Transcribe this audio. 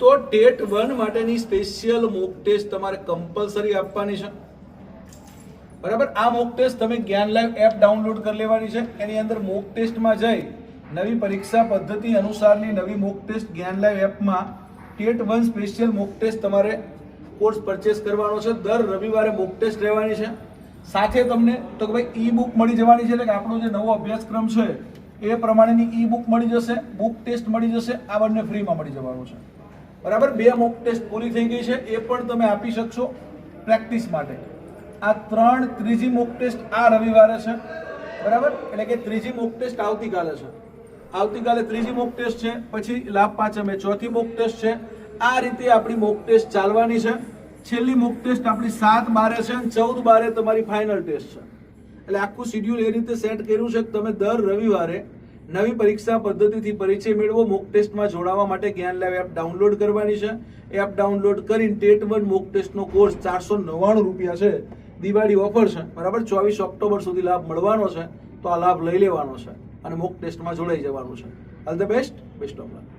તો TET one માટેની special mock test તમારે કમ્પલસરી આપવાની છે. બરાબર? આ મોક ટેસ્ટ તમે જ્ઞાન લાઈવ એપ ડાઉનલોડ કરી લેવાની છે. એની અંદર મોક ટેસ્ટમાં જઈ નવી પરીક્ષા પદ્ધતિ અનુસારની નવી મોક ટેસ્ટ જ્ઞાન લાઈવ એપમાં TET one special mock test તમારે કોર્સ પરચેસ કરવાનો છે. દર રવિવારે મોક ટેસ્ટ રહેવાની છે. સાથે તમને તો કે ભાઈ ઈ બુક મળી જવાની છે એટલે કે આપણો જે નવો અભ્યાસક્રમ છે એ પ્રમાણેની ઈ બુક મળી જશે, બુક ટેસ્ટ મળી જશે, આ બંને ફ્રીમાં મળી જવાનું છે. બરાબર? બે મોક ટેસ્ટ પૂરી થઈ ગઈ છે, એ પણ તમે આપી શકશો પ્રેક્ટિસ માટે. આ ત્રણ ત્રીજી મોક ટેસ્ટ આ રવિવારે છે, બરાબર? એટલે કે ત્રીજી મોક ટેસ્ટ આવતીકાલે છે. આવતીકાલે ત્રીજી મોક ટેસ્ટ છે, પછી લાભ પાંચમે ચોથી મોક ટેસ્ટ છે. આ રીતે આપણી મોક ટેસ્ટ ચાલવાની છે. છેલ્લી મોક ટેસ્ટ આપણી સાત બારે છે અને ચૌદ બારે તમારી ફાઇનલ ટેસ્ટ છે. એટલે આખું શિડ્યુલ એ રીતે સેટ કર્યું છે કે તમે દર રવિવારે નવી પરીક્ષા પદ્ધતિથી પરિચય મેળવો મોક ટેસ્ટમાં જોડાવા માટે જ્ઞાન લેબ એપ ડાઉનલોડ કરવાની છે. એપ ડાઉનલોડ કરીને ટેટ વન મોક ટેસ્ટનો કોર્સ ચારસો નવ્વાણું રૂપિયા છે. દિવાળી ઓફર છે. બરાબર? ચોવીસ ઓક્ટોબર સુધી લાભ મળવાનો છે. તો આ લાભ લઈ લેવાનો છે અને મોક ટેસ્ટમાં જોડાઈ જવાનું છે. All the best best of luck